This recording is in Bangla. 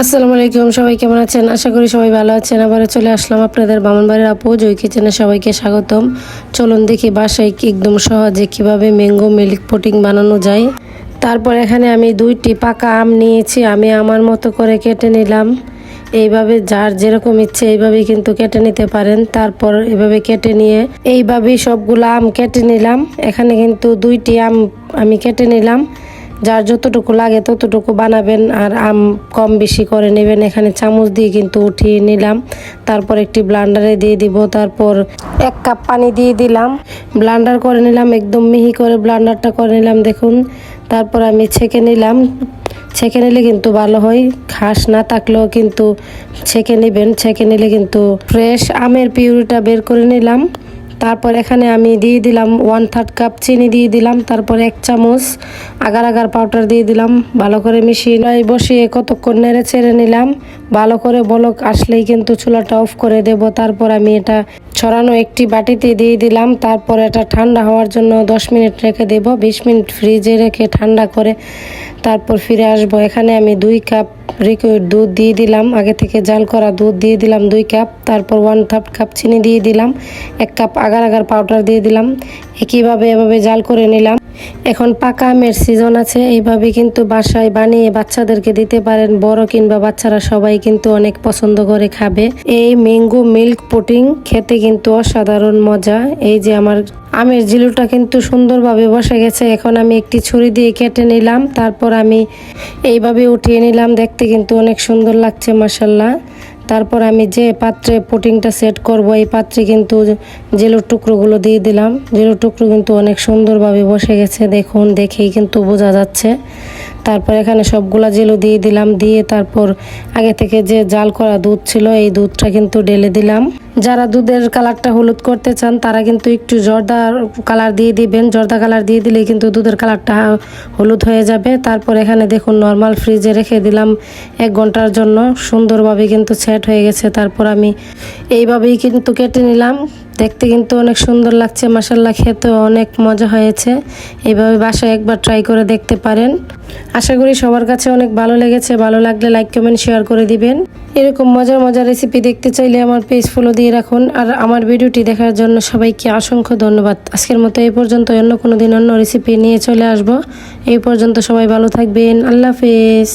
আসসালামু আলাইকুম, সবাই কেমন আছেন? আশা করি সবাই ভালো আছেন। আবার চলে আসলাম আপনাদের বামনবাড়ির আপু জয় কিচেনে সবাইকে স্বাগতম। চলুন দেখি বাসায় একদম সহজে কীভাবে ম্যাঙ্গো মিল্ক পুডিং বানানো যায়। তারপর এখানে আমি দুইটি পাকা আম নিয়েছি। আমি আমার মতো করে কেটে নিলাম। এইভাবে যার যেরকম ইচ্ছে এইভাবেই কিন্তু কেটে নিতে পারেন। তারপর এভাবে কেটে নিয়ে এইভাবেই সবগুলো আম কেটে নিলাম। এখানে কিন্তু দুইটি আম আমি কেটে নিলাম। যার যতটুকু লাগে ততটুকু বানাবেন আর আম কম বেশি করে নেবেন। এখানে চামচ দিয়ে কিন্তু উঠিয়ে নিলাম। তারপর একটি ব্লান্ডারে দিয়ে দিব। তারপর এক কাপ পানি দিয়ে দিলাম। ব্লান্ডার করে নিলাম, একদম মিহি করে ব্লান্ডারটা করে নিলাম, দেখুন। তারপর আমি ছেঁকে নিলাম। ছেঁকে নিলে কিন্তু ভালো হয়। ঘাস না থাকলেও কিন্তু ছেঁকে নেবেন। ছেঁকে নিলে কিন্তু ফ্রেশ আমের পিউরিটা বের করে নিলাম। তারপর এখানে আমি দিয়ে দিলাম ওয়ান থার্ড কাপ চিনি দিয়ে দিলাম, তারপর এক চামচ আগার আগার পাউডার দিয়ে দিলাম, ভালো করে মিশিয়ে নয় বসিয়ে কতক্ষণ নেড়ে ছেড়ে নিলাম। ভালো করে বলক আসলেই কিন্তু চুলাটা অফ করে দেব। তারপর আমি এটা ছড়ানো একটি বাটিতে দিয়ে দিলাম। তারপর এটা ঠান্ডা হওয়ার জন্য দশ মিনিট রেখে দেব। বিশ মিনিট ফ্রিজে রেখে ঠান্ডা করে তারপর ফিরে আসব। এখানে আমি দুই কাপ লিকুইড দুধ দিয়ে দিলাম। আগে থেকে জাল করা দুধ দিয়ে দিলাম দুই কাপ। তারপর ওয়ান থার্ড কাপ চিনি দিয়ে দিলাম। এক কাপ আগার আগার পাউডার দিয়ে দিলাম। একইভাবে এভাবে জাল করে নিলাম। এখন পাকা আমের সিজন আছে। এইভাবে কিন্তু বাসায় বানিয়ে বাচ্চাদেরকে দিতে পারেন। বড় কিংবা বাচ্চারা সবাই কিন্তু অনেক পছন্দ করে খাবে। এই ম্যাঙ্গো মিল্ক পুটিং খেতে কিন্তু অসাধারণ মজা। এই যে আমার আমের ঝিলুটা কিন্তু সুন্দরভাবে বসে গেছে। এখন আমি একটি ছুরি দিয়ে কেটে নিলাম, তারপর আমি এইভাবে উঠিয়ে নিলাম। দেখতে কিন্তু অনেক সুন্দর লাগছে মাসাল্লাহ তারপর আমি যে পাত্রে পুটিংটা সেট করব, এই পাত্রে কিন্তু জেলোর টুকরোগুলো দিয়ে দিলাম। জেলোর টুকরো কিন্তু অনেক সুন্দরভাবে বসে গেছে, দেখুন, দেখেই কিন্তু বোঝা যাচ্ছে। তারপর এখানে সবগুলা জেলো দিয়ে দিলাম, দিয়ে তারপর আগে থেকে যে জাল করা দুধ ছিল, এই দুধটা কিন্তু ঢেলে দিলাম। যারা দুধের কালারটা হলুদ করতে চান, তারা কিন্তু একটু জর্দা কালার দিয়ে দিবেন। জর্দা কালার দিয়ে দিলে কিন্তু দুধের কালারটা হলুদ হয়ে যাবে। তারপর এখানে দেখুন নর্মাল ফ্রিজে রেখে দিলাম এক ঘণ্টার জন্য। সুন্দরভাবে কিন্তু সেট হয়ে গেছে, তারপর আমি এইভাবেই কিন্তু কেটে নিলাম। দেখতে কিন্তু অনেক সুন্দর লাগছে মাসাল্লা খেতে অনেক মজা হয়েছে। এইভাবে বাসায় একবার ট্রাই করে দেখতে পারেন। আশা করি সবার কাছে অনেক ভালো লেগেছে। ভালো লাগলে লাইক কমেন্ট শেয়ার করে দিবেন। এরকম মজার মজার রেসিপি দেখতে চাইলে আমার পেজ ফলো দিয়ে রাখুন। আর আমার ভিডিওটি দেখার জন্য সবাইকে অসংখ্য ধন্যবাদ। আজকের মতো এই পর্যন্ত, অন্য কোনো দিন অন্য রেসিপি নিয়ে চলে আসব। এই পর্যন্ত সবাই ভালো থাকবেন। আল্লাহ হাফেজ।